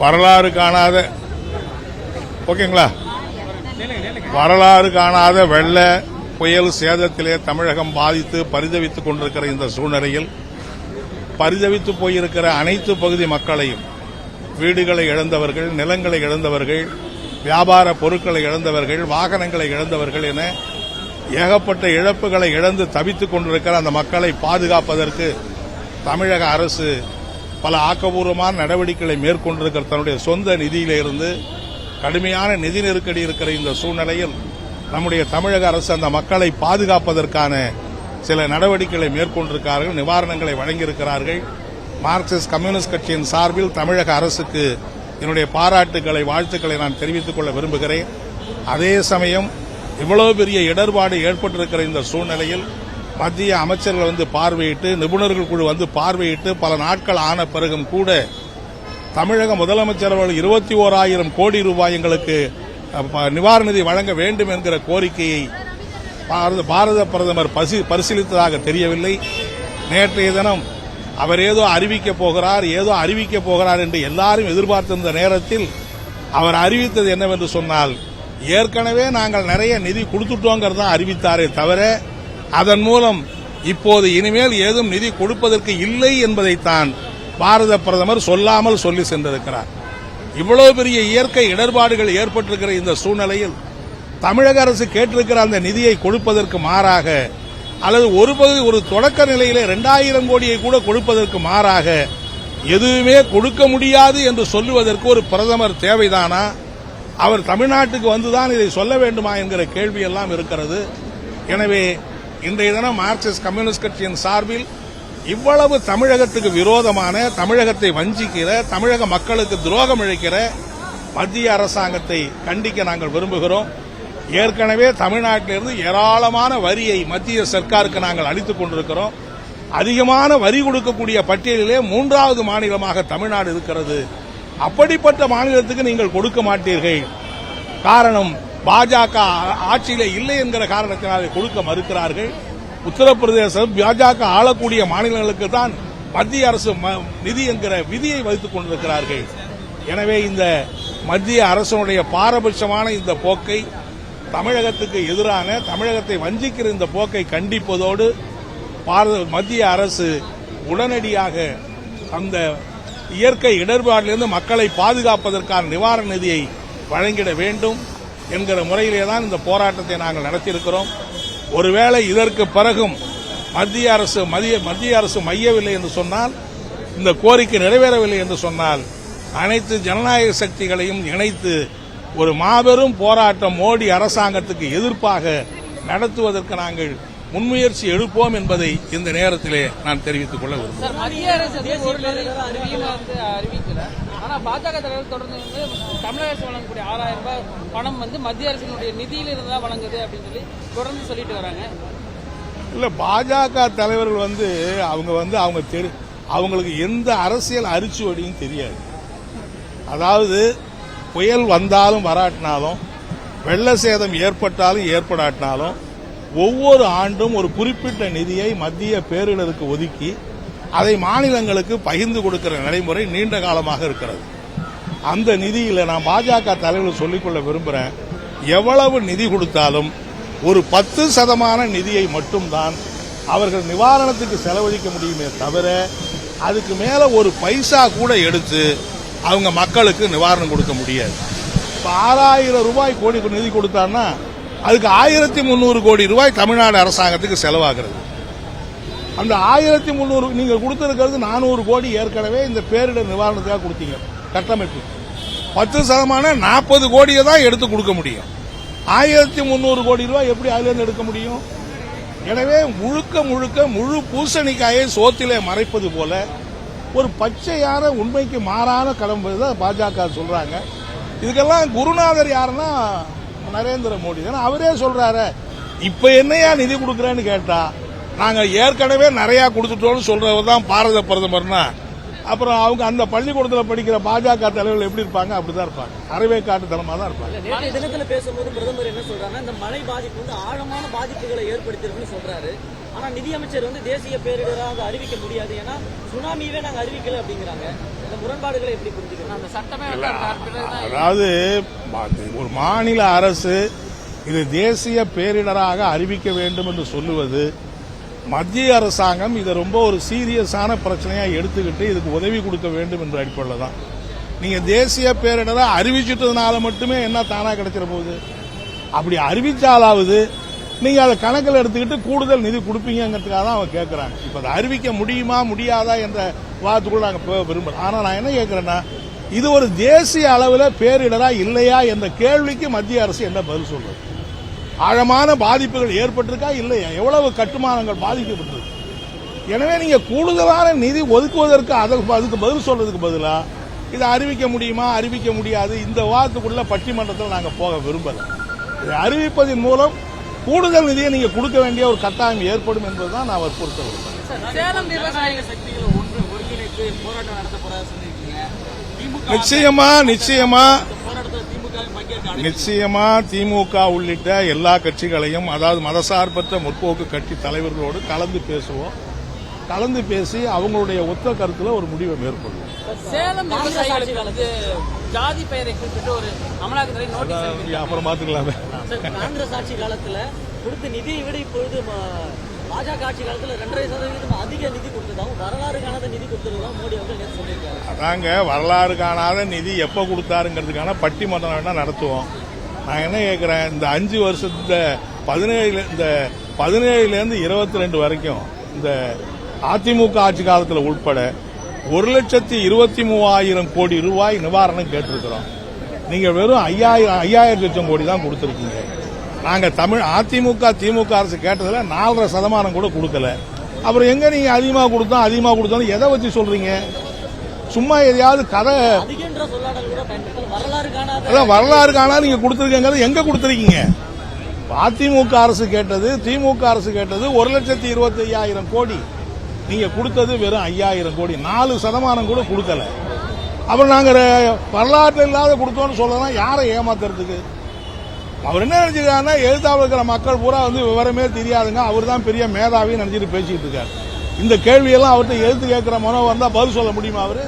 வரலாறு காணாத ஓகேங்களா? வரலாறு காணாத வெள்ள புயல் சேதத்திலே தமிழகம் பாதித்து பரிதவித்துக் கொண்டிருக்கிற இந்த சூழ்நிலையில் பரிதவித்து போயிருக்கிற அனைத்து பகுதி மக்களையும் வீடுகளை இழந்தவர்கள் நிலங்களை இழந்தவர்கள் வியாபார பொருட்களை இழந்தவர்கள் வாகனங்களை இழந்தவர்கள் என ஏகப்பட்ட இழப்புகளை இழந்து தவித்துக் கொண்டிருக்கிற அந்த மக்களை பாதுகாப்பதற்கு தமிழக அரசு பல ஆக்கபூர்வமான நடவடிக்கைகளை மேற்கொண்டிருக்கிற தன்னுடைய சொந்த நிதியிலிருந்து கடுமையான நிதி நெருக்கடி இருக்கிற இந்த சூழ்நிலையில் நம்முடைய தமிழக அரசு அந்த மக்களை பாதுகாப்பதற்கான சில நடவடிக்கைகளை மேற்கொண்டிருக்கிறார்கள் நிவாரணங்களை வழங்கியிருக்கிறார்கள். மார்க்சிஸ்ட் கம்யூனிஸ்ட் கட்சியின் சார்பில் தமிழக அரசுக்கு என்னுடைய பாராட்டுகளை வாழ்த்துக்களை நான் தெரிவித்துக் கொள்ள விரும்புகிறேன். அதே சமயம் இவ்வளவு பெரிய இடர்பாடு ஏற்பட்டிருக்கிற இந்த சூழ்நிலையில் மத்திய அமைச்சர்கள் வந்து பார்வையிட்டு நிபுணர்கள் குழு வந்து பார்வையிட்டு பல நாட்கள் ஆன பிறகும் கூட தமிழக முதலமைச்சர் அவர்கள் இருபத்தி ஓராயிரம் கோடி ரூபாய் எங்களுக்கு நிவாரண நிதி வழங்க வேண்டும் என்கிற கோரிக்கையை பாரத- பாரத பிரதமர் பரிசீலித்ததாக தெரியவில்லை. நேற்றைய தினம் அவர் ஏதோ அறிவிக்க போகிறார் ஏதோ அறிவிக்க போகிறார் என்று எல்லாரும் எதிர்பார்த்திருந்த நேரத்தில் அவர் அறிவித்தது என்னவென்று சொன்னால் ஏற்கனவே நாங்கள் நிறைய நிதி கொடுத்துட்டோங்கிறது தான் அறிவித்தாரே தவிர அதன் மூலம் இப்போது இனிமேல் ஏதும் நிதி கொடுப்பதற்கு இல்லை என்பதைத்தான் பாரத பிரதமர் சொல்லாமல் சொல்லி சென்றிருக்கிறார். இவ்வளவு பெரிய இயற்கை இடர்பாடுகள் ஏற்பட்டிருக்கிற இந்த சூழ்நிலையில் தமிழக அரசு கேட்டிருக்கிற அந்த நிதியை கொடுப்பதற்கு மாறாக அல்லது ஒரு பகுதி ஒரு தொடக்க நிலையிலே இரண்டாயிரம் கோடியை கூட கொடுப்பதற்கு மாறாக எதுவுமே கொடுக்க முடியாது என்று சொல்லுவதற்கு ஒரு பிரதமர் தேவைதானா? அவர் தமிழ்நாட்டுக்கு வந்துதான் இதை சொல்ல வேண்டுமா என்கிற கேள்வி எல்லாம் இருக்கிறது. எனவே இன்றைய தினம் மார்க்சிஸ்ட் கம்யூனிஸ்ட் கட்சியின் சார்பில் இவ்வளவு தமிழகத்துக்கு விரோதமான தமிழகத்தை வஞ்சிக்கிற தமிழக மக்களுக்கு துரோகம் இழைக்கிற மத்திய அரசாங்கத்தை கண்டிக்க நாங்கள் விரும்புகிறோம். ஏற்கனவே தமிழ்நாட்டிலிருந்து ஏராளமான வரியை மத்திய சர்க்காருக்கு நாங்கள் அளித்துக் கொண்டிருக்கிறோம். அதிகமான வரி கொடுக்கக்கூடிய பட்டியலிலே மூன்றாவது மாநிலமாக தமிழ்நாடு இருக்கிறது. அப்படிப்பட்ட மாநிலத்துக்கு நீங்கள் கொடுக்க மாட்டீர்கள். காரணம் பாஜக ஆட்சியில இல்லை என்கிற காரணத்தினாலே கொடுக்க மறுக்கிறார்கள். உத்தரப்பிரதேசம் பாஜக ஆளக்கூடிய மாநிலங்களுக்கு தான் மத்திய அரசு ம- நிதி என்கிற விதியை வைத்துக் கொண்டிருக்கிறார்கள். எனவே இந்த மத்திய அரசனுடைய பாரபட்சமான இந்த போக்கை தமிழகத்துக்கு எதிரான தமிழகத்தை வஞ்சிக்கிற இந்த போக்கை கண்டிப்பதோடு பாரத மத்திய அரசு உடனடியாக அந்த இயற்கை இடர்பாட்டிலிருந்து மக்களை பாதுகாப்பதற்கான நிவாரண நிதியை வழங்கிட வேண்டும். என்கிற முறையிலே தான் இந்த போராட்டத்தை நாங்கள் நடத்தியிருக்கிறோம். ஒருவேளை இதற்கு பிறகும் மத்திய அரசு மத்திய மத்திய அரசு மையவில்லை என்று சொன்னால் இந்த கோரிக்கை நிறைவேறவில்லை என்று சொன்னால் அனைத்து ஜனநாயக சக்திகளையும் இணைத்து ஒரு மாபெரும் போராட்டம் மோடி அரசாங்கத்துக்கு எதிர்ப்பாக நடத்துவதற்கு நாங்கள் முன்முயற்சி எடுப்போம் என்பதை இந்த நேரத்திலே நான் தெரிவித்துக் கொள்ள விரும்புகிறேன். ஆனா பாஜக தலைவர் தொடர்ந்து வந்து தமிழக அரசு வழங்கக்கூடிய ஆறாயிரம் ரூபாய் பணம் வந்து மத்திய அரசினுடைய நிதியிலிருந்து தான் வழங்குது அப்படின்னு சொல்லி தொடர்ந்து சொல்லிட்டு வராங்க. இல்ல பாஜக தலைவர்கள் வந்து அவங்க வந்து அவங்க தெரி அவங்களுக்கு எந்த அரசியல் அரிச்சுவடியும் தெரியாது. அதாவது புயல் வந்தாலும் வராட்டினாலும் வெள்ள சேதம் ஏற்பட்டாலும் ஏற்படாட்டினாலும் ஒவ்வொரு ஆண்டும் ஒரு குறிப்பிட்ட நிதியை மத்திய பேரிடருக்கு ஒதுக்கி அதை மாநிலங்களுக்கு பகிர்ந்து கொடுக்கிற நடைமுறை நீண்ட காலமாக இருக்கிறது. அந்த நிதியில நான் பாஜக தலைவர் சொல்லிக்கொள்ள விரும்புகிறேன் எவ்வளவு நிதி கொடுத்தாலும் ஒரு பத்து சதமான நிதியை மட்டும்தான் அவர்கள் நிவாரணத்துக்கு செலவழிக்க முடியுமே தவிர அதுக்கு மேல ஒரு பைசா கூட எடுத்து அவங்க மக்களுக்கு நிவாரணம் கொடுக்க முடியாது. இப்ப ஆறாயிரம் ரூபாய் கோடி நிதி கொடுத்தான்னா அதுக்கு ஆயிரத்தி முந்நூறு கோடி ரூபாய் தமிழ்நாடு அரசாங்கத்துக்கு செலவாகிறது. அந்த ஆயிரத்தி முந்நூறு நீங்கள் கொடுத்துருக்கிறது நானூறு கோடி ஏற்கனவே இந்த பேரிடர் நிவாரணத்துக்காக கொடுத்தீங்க கட்டமைப்பு. பத்து சதமான நாற்பது கோடியை தான் எடுத்து கொடுக்க முடியும். ஆயிரத்தி முந்நூறு கோடி ரூபாய் எப்படி அதுலேருந்து எடுக்க முடியும்? எனவே முழுக்க முழுக்க முழு பூசணிக்காயை சோத்திலே மறைப்பது போல ஒரு பச்சையான உண்மைக்கு மாறான கடம்பு தான் பாஜக சொல்றாங்க. இதுக்கெல்லாம் குருநாதர் யாருன்னா நரேந்திர மோடி தானே? அவரே சொல்றாரு இப்ப என்னையா நிதி கொடுக்குறேன்னு கேட்டா நாங்க ஏற்கனவே நிறைய கொடுத்துட்டோம்னு சொல்றவர் தான் பாரத பிரதமர்னா அப்புறம் அவங்க அந்த பள்ளிக்கூடத்தில் படிக்கிற பாஜக தலைவர்கள் எப்படி இருப்பாங்க? அப்படிதான் இருப்பாங்க. அறவே காட்டுத்தனமா தான் இருப்பாங்க. தினத்துல பேசும்போது பிரதமர் என்ன சொல்றாருன்னா இந்த மழை பாதிப்பு வந்து ஆழமான பாதிப்புகளை ஏற்படுத்திருக்குன்னு சொல்றாரு. ஆனா நிதியமைச்சர் வந்து தேசிய பேரிடராக அறிவிக்க முடியாது. ஏன்னா சுனாமியவே நாங்க அறிவிக்கல அப்படிங்கிறாங்க. இந்த முரண்பாடுகளை எப்படி அந்த சட்டமே பிறகுதான் அதாவது ஒரு மாநில அரசு இது தேசிய பேரிடராக அறிவிக்க வேண்டும் என்று சொல்லுவது மத்திய அரசாங்கம் இதை ரொம்ப ஒரு சீரியஸான பிரச்சனையாக எடுத்துக்கிட்டு இதுக்கு உதவி கொடுக்க வேண்டும் என்ற அடிப்படையில் தான். நீங்க தேசிய பேரிடரை அறிவிச்சிட்டதுனால மட்டுமே என்ன தானா கிடைச்சிட போகுது? அப்படி அறிவிச்சாலாவது நீங்க அதை கணக்கில் எடுத்துக்கிட்டு கூடுதல் நிதி கொடுப்பீங்கிறதுக்காக தான் அவங்க கேட்கறாங்க இப்ப அதை அறிவிக்க முடியுமா முடியாதா என்ற வார்த்தைக்குள்ள நாங்கள் போக விரும்பல. ஆனா நான் என்ன கேட்கிறேன்னா இது ஒரு தேசிய அளவில் பேரிடரா இல்லையா என்ற கேள்விக்கு மத்திய அரசு என்ன பதில் சொல்றது? ஆழமான பாதிப்புகள் ஏற்பட்டிருக்கா இல்லையா? எவ்வளவு கட்டுமானங்கள் பாதிக்கப்பட்டிருக்கு? எனவே நீங்க கூடுதலான நிதி ஒதுக்குவதற்கு அதற்கு அதுக்கு பதில் சொல்றதுக்கு பதிலா இதை அறிவிக்க முடியுமா? அறிவிக்க முடியாது. இந்த வாதத்துக்குள்ள பட்டிமன்றத்தில் நாங்க போக விரும்பல. இதை அறிவிப்பதன் மூலம் கூடுதல் நிதியை நீங்க கொடுக்க வேண்டிய ஒரு கட்டாயம் ஏற்படும் என்பதுதான் நான் வற்புறுத்த விரும்புகிறேன் சேலம் விவசாயிகள் நிச்சயமா திமுக உள்ளிட்ட எல்லா கட்சிகளையும் அதாவது மதசார்பற்ற முற்போக்கு கட்சி தலைவர்களோடு கலந்து பேசுவோம். கலந்து பேசி அவங்களுடைய ஒத்த கருத்துல ஒரு முடிவை மேற்கொள்வோம். சேலம் ஜாதி பெயரை குறிப்பிட்டு ஒரு அமலாக்கத்துறை நோட்டீஸ். அப்புறம் பாத்துக்கலாமே சார், காங்கிரஸ் ஆட்சி காலத்துல கொடுத்த நிதியை விட இப்பொழுது பாஜக ஆட்சி காலத்தில் ரெண்டரை சதவீதம் அதிக நிதி கொடுத்ததாகவும் வரலாறு காணாத நிதி கொடுத்ததாகவும் மோடி அவர்கள் நேற்று சொல்லியிருக்காரு. அதாங்க வரலாறு காணாத நிதி எப்ப கொடுத்தாருங்கிறதுக்கான பட்டிமன்றம் வேணா நடத்துவோம். நான் என்ன கேட்கிறேன் இந்த அஞ்சு வருஷத்துல பதினேழு இந்த பதினேழுலேருந்து இருபத்தி ரெண்டு வரைக்கும் இந்த அதிமுக ஆட்சி காலத்தில் உட்பட ஒரு லட்சத்தி இருபத்தி மூவாயிரம் கோடி ரூபாய் நிவாரணம் கேட்டிருக்கிறோம். நீங்க வெறும் ஐயாயிரம் ஐயாயிரம் லட்சம் கோடி தான் கொடுத்துருக்கீங்க. நாங்க தமிழ் அதிமுக திமுக அரசு கேட்டதுல நாலரை சதமானம் கூட கொடுக்கல. அப்புறம் எங்க நீங்க அதிகமா கொடுத்தோம் அதிகமா கொடுத்தோம் எதை வச்சு சொல்றீங்க? சும்மா எதையாவது கதை அதான் வரலாறு காணா நீங்க கொடுத்துருக்கீங்க எங்க கொடுத்துருக்கீங்க? அதிமுக அரசு கேட்டது திமுக அரசு கேட்டது ஒரு லட்சத்தி இருபத்தி ஐயாயிரம் கோடி. நீங்க கொடுத்தது வெறும் ஐயாயிரம் கோடி. நாலு சதமானம் கூட கொடுக்கல. அப்புறம் நாங்க வரலாற்று இல்லாத கொடுத்தோம்னு சொல்லலாம் யாரை ஏமாத்துறதுக்கு? அவர் என்ன நினைச்சிருக்காருன்னா எழுத்தாவில் இருக்கிற மக்கள் பூரா வந்து விவரமே தெரியாதுங்க. அவர் தான் பெரிய மேதாவின்னு நினைச்சிட்டு பேசிட்டு இருக்காரு. இந்த கேள்வியெல்லாம் அவர்கிட்ட எழுத்து கேட்கிற மனோ வந்தால் பதில் சொல்ல முடியுமா அவரு?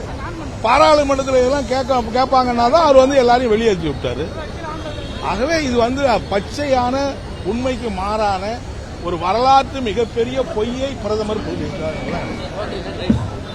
பாராளுமன்றத்தில் இதெல்லாம் கேட்க கேட்பாங்கன்னா தான் அவர் வந்து எல்லாரையும் வெளியேற்றி விட்டாரு. ஆகவே இது வந்து பச்சையான உண்மைக்கு மாறான ஒரு வரலாற்று மிகப்பெரிய பொய்யை பிரதமர் புரிவித்தார்